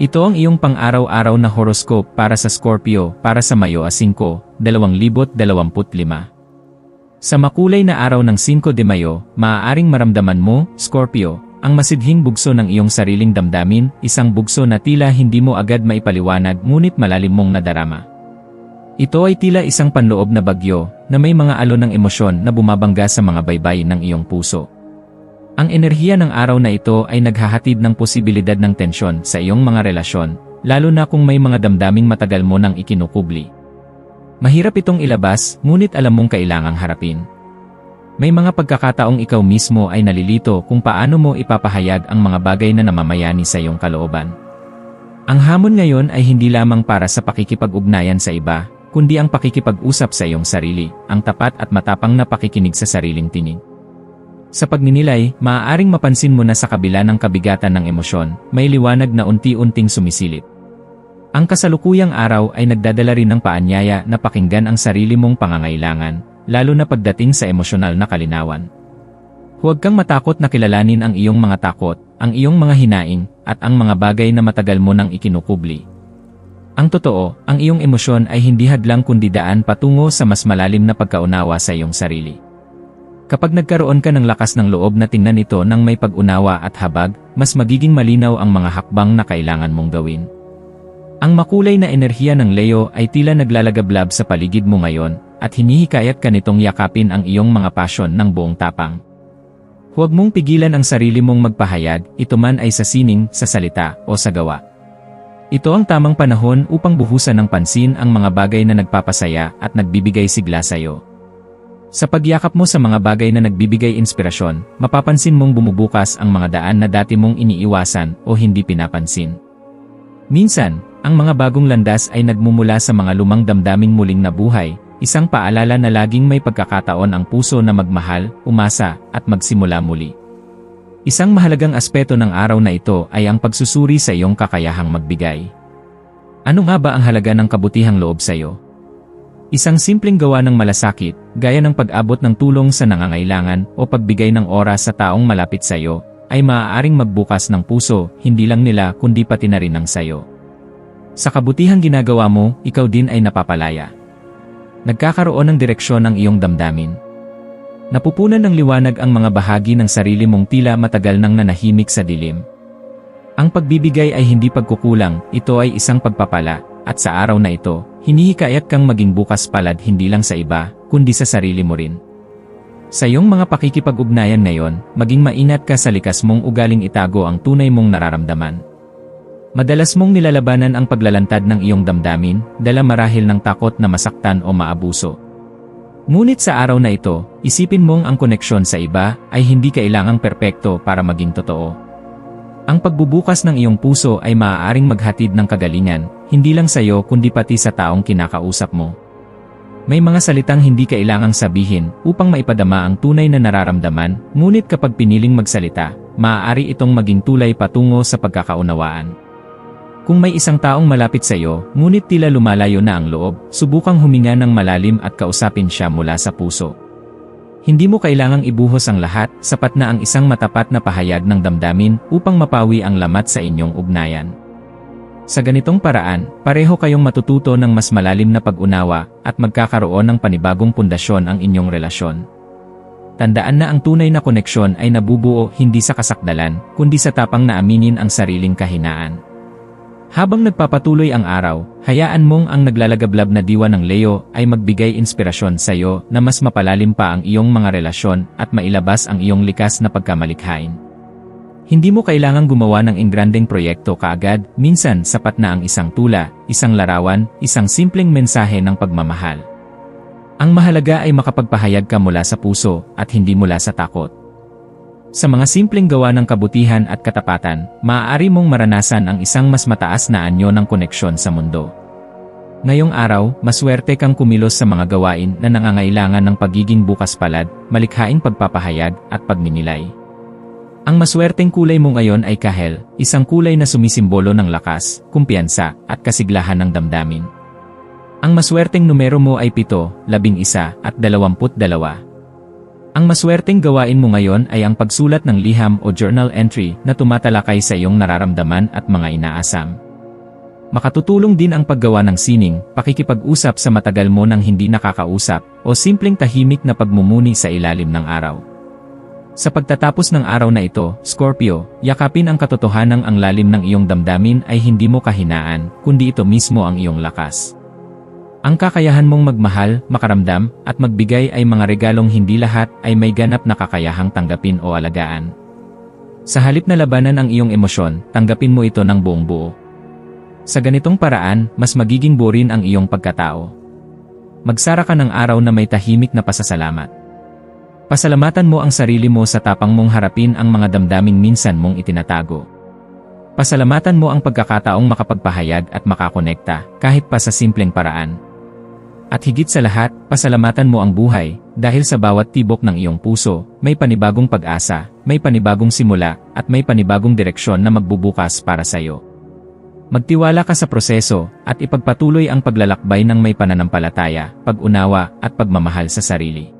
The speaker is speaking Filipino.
Ito ang iyong pang-araw-araw na horoscope para sa Scorpio para sa Mayo a 5, 2025. Sa makulay na araw ng 5 de Mayo, maaaring maramdaman mo, Scorpio, ang masidhing bugso ng iyong sariling damdamin, isang bugso na tila hindi mo agad maipaliwanag ngunit malalim mong nadarama. Ito ay tila isang panloob na bagyo na may mga alon ng emosyon na bumabangga sa mga baybay ng iyong puso. Ang enerhiya ng araw na ito ay naghahatid ng posibilidad ng tensyon sa iyong mga relasyon, lalo na kung may mga damdaming matagal mo nang ikinukubli. Mahirap itong ilabas, ngunit alam mong kailangang harapin. May mga pagkakataong ikaw mismo ay nalilito kung paano mo ipapahayag ang mga bagay na namamayani sa iyong kalooban. Ang hamon ngayon ay hindi lamang para sa pakikipag-ugnayan sa iba, kundi ang pakikipag-usap sa iyong sarili, ang tapat at matapang na pakikinig sa sariling tinig. Sa pagninilay, maaaring mapansin mo na sa kabila ng kabigatan ng emosyon, may liwanag na unti-unting sumisilip. Ang kasalukuyang araw ay nagdadala rin ng paanyaya na pakinggan ang sarili mong pangangailangan, lalo na pagdating sa emosyonal na kalinawan. Huwag kang matakot na kilalanin ang iyong mga takot, ang iyong mga hinaing, at ang mga bagay na matagal mo nang ikinukubli. Ang totoo, ang iyong emosyon ay hindi hadlang kundi daan patungo sa mas malalim na pagkaunawa sa iyong sarili. Kapag nagkaroon ka ng lakas ng loob na tingnan ito ng may pag-unawa at habag, mas magiging malinaw ang mga hakbang na kailangan mong gawin. Ang makulay na enerhiya ng Leo ay tila naglalagablab sa paligid mo ngayon, at hinihikayat ka nitong yakapin ang iyong mga pasyon ng buong tapang. Huwag mong pigilan ang sarili mong magpahayag, ito man ay sa sining, sa salita, o sa gawa. Ito ang tamang panahon upang buhusan ng pansin ang mga bagay na nagpapasaya at nagbibigay sigla sa iyo. Sa pagyakap mo sa mga bagay na nagbibigay inspirasyon, mapapansin mong bumubukas ang mga daan na dati mong iniiwasan o hindi pinapansin. Minsan, ang mga bagong landas ay nagmumula sa mga lumang damdaming muling nabuhay, isang paalala na laging may pagkakataon ang puso na magmahal, umasa, at magsimula muli. Isang mahalagang aspeto ng araw na ito ay ang pagsusuri sa iyong kakayahang magbigay. Ano nga ba ang halaga ng kabutihang loob sa iyo? Isang simpleng gawa ng malasakit, gaya ng pag-abot ng tulong sa nangangailangan o pagbigay ng oras sa taong malapit sa iyo, ay maaaring magbukas ng puso, hindi lang nila kundi pati na rin ng sayo. Sa kabutihang ginagawa mo, ikaw din ay napapalaya. Nagkakaroon ng direksyon ang iyong damdamin. Napupunan ng liwanag ang mga bahagi ng sarili mong tila matagal nang nanahimik sa dilim. Ang pagbibigay ay hindi pagkukulang, ito ay isang pagpapala, at sa araw na ito, hinihikayat kang maging bukas palad hindi lang sa iba, kundi sa sarili mo rin. Sa iyong mga pakikipag-ugnayan ngayon, maging mainat ka sa likas mong ugaling itago ang tunay mong nararamdaman. Madalas mong nilalabanan ang paglalantad ng iyong damdamin, dala marahil ng takot na masaktan o maabuso. Ngunit sa araw na ito, isipin mong ang koneksyon sa iba ay hindi kailangang perpekto para maging totoo. Ang pagbubukas ng iyong puso ay maaaring maghatid ng kagalingan, hindi lang sa iyo kundi pati sa taong kinakausap mo. May mga salitang hindi kailangang sabihin upang maipadama ang tunay na nararamdaman, ngunit kapag piniling magsalita, maaari itong maging tulay patungo sa pagkakaunawaan. Kung may isang taong malapit sa iyo, ngunit tila lumalayo na ang loob, subukang huminga ng malalim at kausapin siya mula sa puso. Hindi mo kailangang ibuhos ang lahat, sapat na ang isang matapat na pahayag ng damdamin upang mapawi ang lamat sa inyong ugnayan. Sa ganitong paraan, pareho kayong matututo ng mas malalim na pag-unawa at magkakaroon ng panibagong pundasyon ang inyong relasyon. Tandaan na ang tunay na koneksyon ay nabubuo hindi sa kasakdalan, kundi sa tapang na aminin ang sariling kahinaan. Habang nagpapatuloy ang araw, hayaan mong ang naglalagablab na diwa ng Leo ay magbigay inspirasyon sa iyo na mas mapalalim pa ang iyong mga relasyon at mailabas ang iyong likas na pagkamalikhain. Hindi mo kailangang gumawa ng ingranding proyekto kaagad, minsan sapat na ang isang tula, isang larawan, isang simpleng mensahe ng pagmamahal. Ang mahalaga ay makapagpahayag ka mula sa puso at hindi mula sa takot. Sa mga simpleng gawa ng kabutihan at katapatan, maaari mong maranasan ang isang mas mataas na anyo ng koneksyon sa mundo. Ngayong araw, maswerte kang kumilos sa mga gawain na nangangailangan ng pagiging bukas palad, malikhaing pagpapahayag, at pagninilay. Ang maswerteng kulay mo ngayon ay kahel, isang kulay na sumisimbolo ng lakas, kumpiyansa, at kasiglahan ng damdamin. Ang maswerteng numero mo ay 7, 11, at 22. Ang maswerteng gawain mo ngayon ay ang pagsulat ng liham o journal entry na tumatalakay sa iyong nararamdaman at mga inaasam. Makatutulong din ang paggawa ng sining, pakikipag-usap sa matagal mo nang hindi nakakausap, o simpleng tahimik na pagmumuni sa ilalim ng araw. Sa pagtatapos ng araw na ito, Scorpio, yakapin ang katotohanang ang lalim ng iyong damdamin ay hindi mo kahinaan, kundi ito mismo ang iyong lakas. Ang kakayahan mong magmahal, makaramdam, at magbigay ay mga regalong hindi lahat ay may ganap na kakayahang tanggapin o alagaan. Sa halip na labanan ang iyong emosyon, tanggapin mo ito ng buong buo. Sa ganitong paraan, mas magiging burin ang iyong pagkatao. Magsara ka ng araw na may tahimik na pasasalamat. Pasalamatan mo ang sarili mo sa tapang mong harapin ang mga damdaming minsan mong itinatago. Pasalamatan mo ang pagkakataong makapagpahayag at makakonekta, kahit pa sa simpleng paraan. At higit sa lahat, pasalamatan mo ang buhay, dahil sa bawat tibok ng iyong puso, may panibagong pag-asa, may panibagong simula, at may panibagong direksyon na magbubukas para sa iyo. Magtiwala ka sa proseso, at ipagpatuloy ang paglalakbay ng may pananampalataya, pag-unawa, at pagmamahal sa sarili.